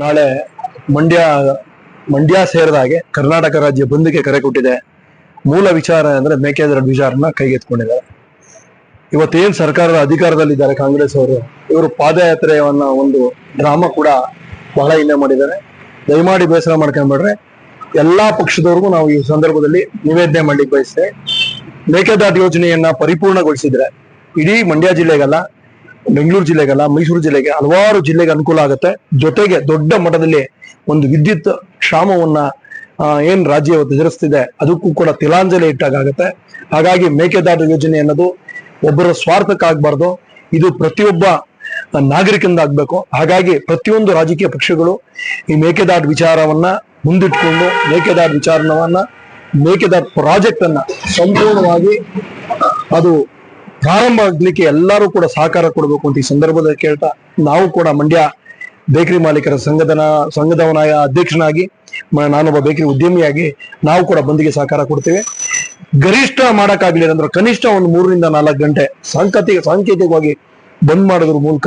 ನಾಳೆ ಮಂಡ್ಯ ಮಂಡ್ಯ ಸೇರಿದ ಹಾಗೆ ಕರ್ನಾಟಕ ರಾಜ್ಯ ಬಂದ್ಗೆ ಕರೆ ಕೊಟ್ಟಿದೆ. ಮೂಲ ವಿಚಾರ ಅಂದ್ರೆ ಮೇಕೆದಾಟು ವಿಚಾರನ ಕೈಗೆತ್ಕೊಂಡಿದ್ದಾರೆ ಇವತ್ತೇನ್ ಸರ್ಕಾರದ ಅಧಿಕಾರದಲ್ಲಿದ್ದಾರೆ ಕಾಂಗ್ರೆಸ್ ಅವರು, ಇವರು ಪಾದಯಾತ್ರೆಯವನ್ನ ಒಂದು ಡ್ರಾಮಾ ಕೂಡ ಬಹಳ ಹಿಂದೆ ಮಾಡಿದ್ದಾರೆ. ದಯಮಾಡಿ ಬೇಸರ ಮಾಡ್ಕೊಂಡ್ಬಿಡ್ರೆ ಎಲ್ಲಾ ಪಕ್ಷದವ್ರಿಗೂ ನಾವು ಈ ಸಂದರ್ಭದಲ್ಲಿ ನಿವೇದನೆ ಮಾಡ್ಲಿಕ್ಕೆ ಬಯಸ್ತೇವೆ. ಮೇಕೆದಾಟು ಯೋಜನೆಯನ್ನ ಪರಿಪೂರ್ಣಗೊಳಿಸಿದ್ರೆ ಇಡೀ ಮಂಡ್ಯ ಜಿಲ್ಲೆಗಲ್ಲ ಬೆಂಗಳೂರು ಜಿಲ್ಲೆಗಲ್ಲ, ಮೈಸೂರು ಜಿಲ್ಲೆಗೆ ಹಲವಾರು ಜಿಲ್ಲೆಗೆ ಅನುಕೂಲ ಆಗುತ್ತೆ. ಜೊತೆಗೆ ದೊಡ್ಡ ಮಟ್ಟದಲ್ಲಿ ಒಂದು ವಿದ್ಯುತ್ ಕ್ಷಾಮವನ್ನ ಏನ್ ರಾಜ್ಯ ಎದುರಿಸ್ತಿದೆ, ಅದಕ್ಕೂ ಕೂಡ ತಿಲಾಂಜಲಿ ಇಟ್ಟಾಗತ್ತೆ ಹಾಗಾಗಿ ಮೇಕೆದಾಟು ಯೋಜನೆ ಅನ್ನೋದು ಒಬ್ಬರ ಸ್ವಾರ್ಥಕ್ಕಾಗಬಾರ್ದು ಇದು ಪ್ರತಿಯೊಬ್ಬ ನಾಗರಿಕಿಂದ ಆಗ್ಬೇಕು. ಹಾಗಾಗಿ ಪ್ರತಿಯೊಂದು ರಾಜಕೀಯ ಪಕ್ಷಗಳು ಈ ಮೇಕೆದಾಟು ವಿಚಾರವನ್ನ ಮುಂದಿಟ್ಕೊಂಡು, ಮೇಕೆದಾಟು ವಿಚಾರವನ್ನ, ಮೇಕೆದಾಟು ಪ್ರಾಜೆಕ್ಟ್ ಅನ್ನ ಸಂಪೂರ್ಣವಾಗಿ ಅದು ಪ್ರಾರಂಭ ಆಗ್ಲಿಕ್ಕೆ ಎಲ್ಲರೂ ಕೂಡ ಸಹಕಾರ ಕೊಡಬೇಕು ಅಂತ ಈ ಸಂದರ್ಭದಲ್ಲಿ ಕೇಳ್ತಾ ನಾವು ಕೂಡ ಮಂಡ್ಯ ಬೇಕರಿ ಮಾಲೀಕರ ಸಂಘದ ಸಂಘದವನ ಅಧ್ಯಕ್ಷನಾಗಿ ನಾನೊಬ್ಬ ಬೇಕರಿ ಉದ್ಯಮಿಯಾಗಿ ನಾವು ಕೂಡ ಬಂದಿಗೆ ಸಹಕಾರ ಕೊಡ್ತೇವೆ. ಗರಿಷ್ಠ ಮಾಡಕ್ಕಾಗ್ಲಿಲ್ಲ ಅಂದ್ರೆ ಕನಿಷ್ಠ ಒಂದು ಮೂರರಿಂದ ನಾಲ್ಕು ಗಂಟೆ ಸಾಂಕೇತಿಕ ಸಾಂಕೇತಿಕವಾಗಿ ಬಂದ್ ಮಾಡೋದ್ರ ಮೂಲಕ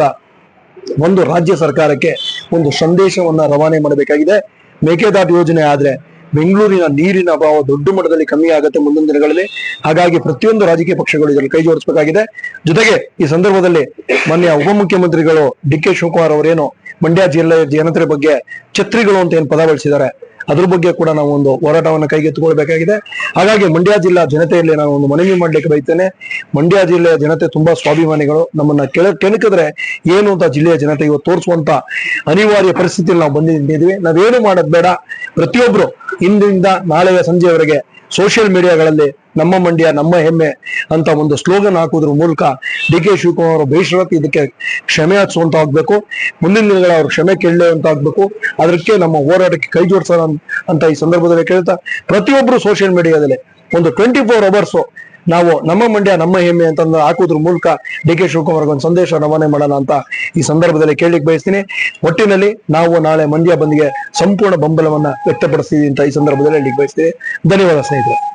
ಒಂದು ರಾಜ್ಯ ಸರ್ಕಾರಕ್ಕೆ ಒಂದು ಸಂದೇಶವನ್ನ ರವಾನೆ ಮಾಡಬೇಕಾಗಿದೆ. ಮೇಕೆದಾಟು ಯೋಜನೆ ಆದ್ರೆ ಬೆಂಗಳೂರಿನ ನೀರಿನ ಅಭಾವ ದೊಡ್ಡ ಮಟ್ಟದಲ್ಲಿ ಕಮ್ಮಿ ಆಗುತ್ತೆ ಮುಂದಿನ ದಿನಗಳಲ್ಲಿ. ಹಾಗಾಗಿ ಪ್ರತಿಯೊಂದು ರಾಜಕೀಯ ಪಕ್ಷಗಳು ಇದರಲ್ಲಿ ಕೈ ಜೋಡಿಸಬೇಕಾಗಿದೆ. ಜೊತೆಗೆ ಈ ಸಂದರ್ಭದಲ್ಲಿ ಮೊನ್ನೆ ಉಪಮುಖ್ಯಮಂತ್ರಿಗಳು ಡಿ ಕೆ ಶಿವಕುಮಾರ್ ಅವರೇನು ಮಂಡ್ಯ ಜಿಲ್ಲೆಯ ಜನತೆ ಬಗ್ಗೆ ಛತ್ರಿಗಳು ಅಂತ ಏನು ಪದ ಬಳಸಿದ್ದಾರೆ? ಅದ್ರ ಬಗ್ಗೆ ಕೂಡ ನಾವು ಒಂದು ಹೋರಾಟವನ್ನು ಕೈಗೆತ್ತಿಕೊಳ್ಬೇಕಾಗಿದೆ. ಹಾಗಾಗಿ ಮಂಡ್ಯ ಜಿಲ್ಲಾ ಜನತೆಯಲ್ಲಿ ನಾನು ಒಂದು ಮನವಿ ಮಾಡ್ಲಿಕ್ಕೆ ಬಯಸ್ತೇನೆ. ಮಂಡ್ಯ ಜಿಲ್ಲೆಯ ಜನತೆ ತುಂಬಾ ಸ್ವಾಭಿಮಾನಿಗಳು. ನಮ್ಮನ್ನ ಕೆಳ, ಕೆಣಕಿದ್ರೆ ಏನು ಅಂತ ಜಿಲ್ಲೆಯ ಜನತೆ ಇವತ್ತು ತೋರಿಸುವಂತ ಅನಿವಾರ್ಯ ಪರಿಸ್ಥಿತಿಯಲ್ಲಿ ನಾವು ಬಂದಿದ್ದೀವಿ. ನಾವೇನು ಮಾಡೋದ್ ಬೇಡ. ಪ್ರತಿಯೊಬ್ರು ಇಂದಿನಿಂದ ನಾಳೆಯ ಸಂಜೆವರೆಗೆ ಸೋಷಿಯಲ್ ಮೀಡಿಯಾಗಳಲ್ಲಿ ನಮ್ಮ ಮಂಡ್ಯ, ನಮ್ಮ ಹೆಮ್ಮೆ ಅಂತ ಒಂದು ಸ್ಲೋಗನ್ ಹಾಕೋದ್ರ ಮೂಲಕ ಡಿ ಕೆ ಶಿವಕುಮಾರ್ ಅವರು ಬೇಷರತ್ ಇದಕ್ಕೆ ಕ್ಷಮೆ ಹಚ್ಚುವಂತ ಆಗ್ಬೇಕು ಮುಂದಿನ ದಿನಗಳ ಅವ್ರು ಕ್ಷಮೆ ಕೇಳಲೇವಂತ ಆಗ್ಬೇಕು ಅದಕ್ಕೆ ನಮ್ಮ ಹೋರಾಟಕ್ಕೆ ಕೈ ಜೋಡಿಸೋಣ ಅಂತ ಈ ಸಂದರ್ಭದಲ್ಲಿ ಕೇಳ್ತಾ ಪ್ರತಿಯೊಬ್ಬರು ಸೋಷಿಯಲ್ ಮೀಡಿಯಾದಲ್ಲಿ ಒಂದು ಟ್ವೆಂಟಿ ಫೋರ್ ಅವರ್ಸ್ ನಾವು ನಮ್ಮ ಮಂಡ್ಯ, ನಮ್ಮ ಹೆಮ್ಮೆ ಅಂತಂದು ಹಾಕೋದ್ರ ಮೂಲಕ ಡಿ ಕೆ ಶಿವಕುಮಾರ್ ಒಂದು ಸಂದೇಶ ರವಾನೆ ಮಾಡೋಣ ಅಂತ ಈ ಸಂದರ್ಭದಲ್ಲಿ ಕೇಳಲಿಕ್ಕೆ ಬಯಸ್ತೀನಿ. ಒಟ್ಟಿನಲ್ಲಿ ನಾವು ನಾಳೆ ಮಂಡ್ಯ ಬಂದ್ಗೆ ಸಂಪೂರ್ಣ ಬೆಂಬಲವನ್ನ ವ್ಯಕ್ತಪಡಿಸ್ತೀವಿ ಅಂತ ಈ ಸಂದರ್ಭದಲ್ಲಿ ಹೇಳಲಿಕ್ಕೆ ಬಯಸ್ತೀನಿ. ಧನ್ಯವಾದ ಸ್ನೇಹಿತರೆ.